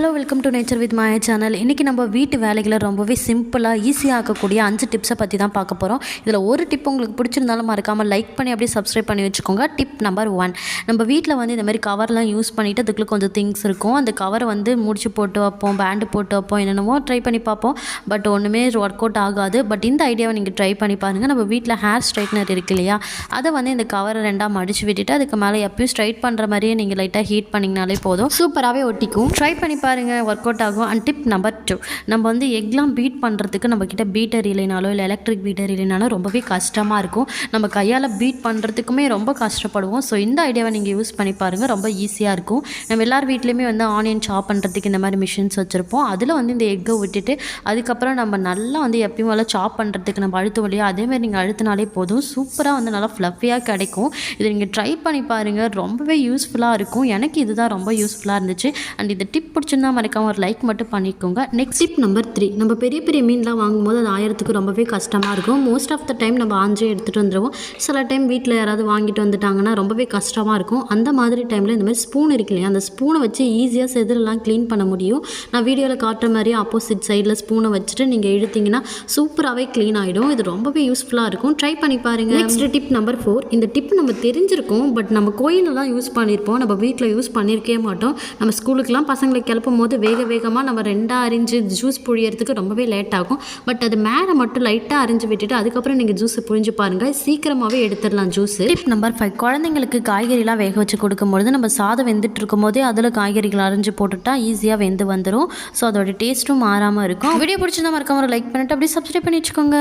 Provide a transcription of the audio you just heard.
Hello welcome to nature with Maya channel இன்றைக்கி நம்ம வீட்டு வேலைகளை ரொம்பவே சிம்பிளாக ஈஸியாக ஆக்கக்கூடிய அஞ்சு டிப்ஸை பற்றி தான் பார்க்க போகிறோம் இதில் ஒரு டிப் உங்களுக்கு பிடிச்சிருந்தாலும் மறக்காமல் லைக் பண்ணி அப்படியே சப்ஸ்கிரைப் பண்ணி வச்சுக்கோங்க. டிப் நம்பர் ஒன் நம்ம வீட்டில் வந்து இந்த மாதிரி கவர்லாம் யூஸ் பண்ணிவிட்டு அதுக்குள்ளே கொஞ்சம் திங்ஸ் இருக்கும். அந்த கவரை வந்து முடிச்சு போட்டு வைப்போம் பேண்டு போட்டு வைப்போம் என்னென்னமோ ட்ரை பண்ணி பார்ப்போம். பட் ஒன்றுமே ஒர்க் அவுட் ஆகாது. பட் இந்த ஐடியாவை நீங்கள் ட்ரை பண்ணி பாருங்கள் நம்ம வீட்டில் ஹேர் ஸ்ட்ரைட்னர் இருக்கு இல்லையா? அதை வந்து இந்த கவரை ரெண்டாக மடித்து விட்டுட்டு அதுக்கு மேலே எப்பயும் ஸ்ட்ரைட் பண்ணுற மாதிரியே நீங்கள் லைட்டாக ஹீட் பண்ணிங்கனாலே போதும். சூப்பராகவே ஒட்டிக்கும். ட்ரை பண்ணி பாருங்கள் ஒர்க் அவுட் ஆகும். அண்ட் டிப் நம்பர் டூ நம்ம வந்து எக்லாம் பீட் பண்ணுறதுக்கு நம்ம பீட்டர் இல்லைனாலோ இல்லை எலக்ட்ரிக் பீட்டர் இல்லைனாலும் ரொம்பவே கஷ்டமாக இருக்கும். நம்ம கையால் பீட் பண்ணுறதுக்குமே ரொம்ப கஷ்டப்படுவோம். ஸோ இந்த ஐடியாவை நீங்கள் யூஸ் பண்ணி பாருங்கள் ரொம்ப ஈஸியாக இருக்கும். நம்ம எல்லார் வீட்லேயுமே வந்து ஆனியன் சாப் பண்ணுறதுக்கு இந்த மாதிரி மிஷின்ஸ் வச்சுருப்போம். அதில் வந்து இந்த எக்கை விட்டுட்டு அதுக்கப்புறம் நம்ம நல்லா வந்து எப்பயும் போல் சாப் பண்ணுறதுக்கு நம்ம அழுத்தம் இல்லையா அதேமாதிரி நீங்கள் அழுத்தினாலே போதும். சூப்பராக வந்து நல்லா ஃப்ளஃபியாக கிடைக்கும். இதை நீங்கள் ட்ரை பண்ணி பாருங்கள் ரொம்பவே யூஸ்ஃபுல்லாக இருக்கும். எனக்கு இதுதான் ரொம்ப யூஸ்ஃபுல்லாக இருந்துச்சு. அண்ட் இந்த டிப் பிடிச்சிருந்தா மறக்காம ஒரு லைக் மட்டும் பண்ணிக்கோங்க. நெக்ஸ்ட் டிப் நம்பர் த்ரீ நம்ம பெரிய பெரிய மீன்லாம் வாங்கும்போது அது ஆயிரத்துக்கு ரொம்பவே கஷ்டமாக இருக்கும். மோஸ்ட் ஆஃப் த டைம் நம்ம ஆஞ்சே எடுத்துகிட்டு வந்துடுவோம் சில டைம் வீட்டில் யாராவது வாங்கிட்டு வந்துட்டாங்கன்னா ரொம்பவே கஷ்டமாக இருக்கும். அந்த மாதிரி டைமில் இந்த மாதிரி ஸ்பூன் இருக்கு இல்லையா? அந்த ஸ்பூனை வச்சு ஈஸியாக செதிலெலாம் க்ளீன் பண்ண முடியும். நான் வீடியோவில் காட்டுற மாதிரி ஆப்போசிட் சைடில் ஸ்பூனை வச்சுட்டு நீங்கள் இழுத்தீங்கன்னா சூப்பராகவே க்ளீன் ஆகிடும் இது ரொம்பவே யூஸ்ஃபுல்லாக இருக்கும். ட்ரை பண்ணி பாருங்கள் நெக்ஸ்ட் டிப் நம்பர் ஃபோர் இந்த டிப் நம்ம தெரிஞ்சிருக்கோம் பட் நம்ம கோயிலெலாம் யூஸ் பண்ணியிருப்போம் நம்ம வீட்டில் யூஸ் பண்ணியிருக்கவே மாட்டோம். நம்ம ஸ்கூலுக்குலாம் பசங்களை கிளப்பும் போது வேக வேகமாக நம்ம ரெண்டாக அரிஞ்சு ஜூஸ் புழியறதுக்கு ரொம்பவே லேட் ஆகும். பட் அது மேலே மட்டும் லைட்டாக அரிஞ்சு விட்டுட்டு அதுக்கப்புறம் நீங்கள் ஜூஸை புழிஞ்சு பாருங்கள் சீக்கிரமாகவே எடுத்துடலாம் ஜூஸ் டிப் நம்பர் ஃபைவ் குழந்தைங்களுக்கு காய்கறிலாம் வேக வச்சு கொடுக்கும்பொழுது நம்ம சாதம் வெந்துட்டு இருக்கும் போதே அதில் காய்கறிகள் அரிஞ்சு போட்டுட்டா ஈஸியாக வெந்து வந்துடும் ஸோ அதோட டேஸ்ட்டும் மாறாமல் இருக்கும். வீடியோ பிடிச்சிருந்தா மறக்காம ஒரு லைக் பண்ணிட்டு அப்படியே சப்ஸ்கிரைப் பண்ணி வச்சுக்கோங்க.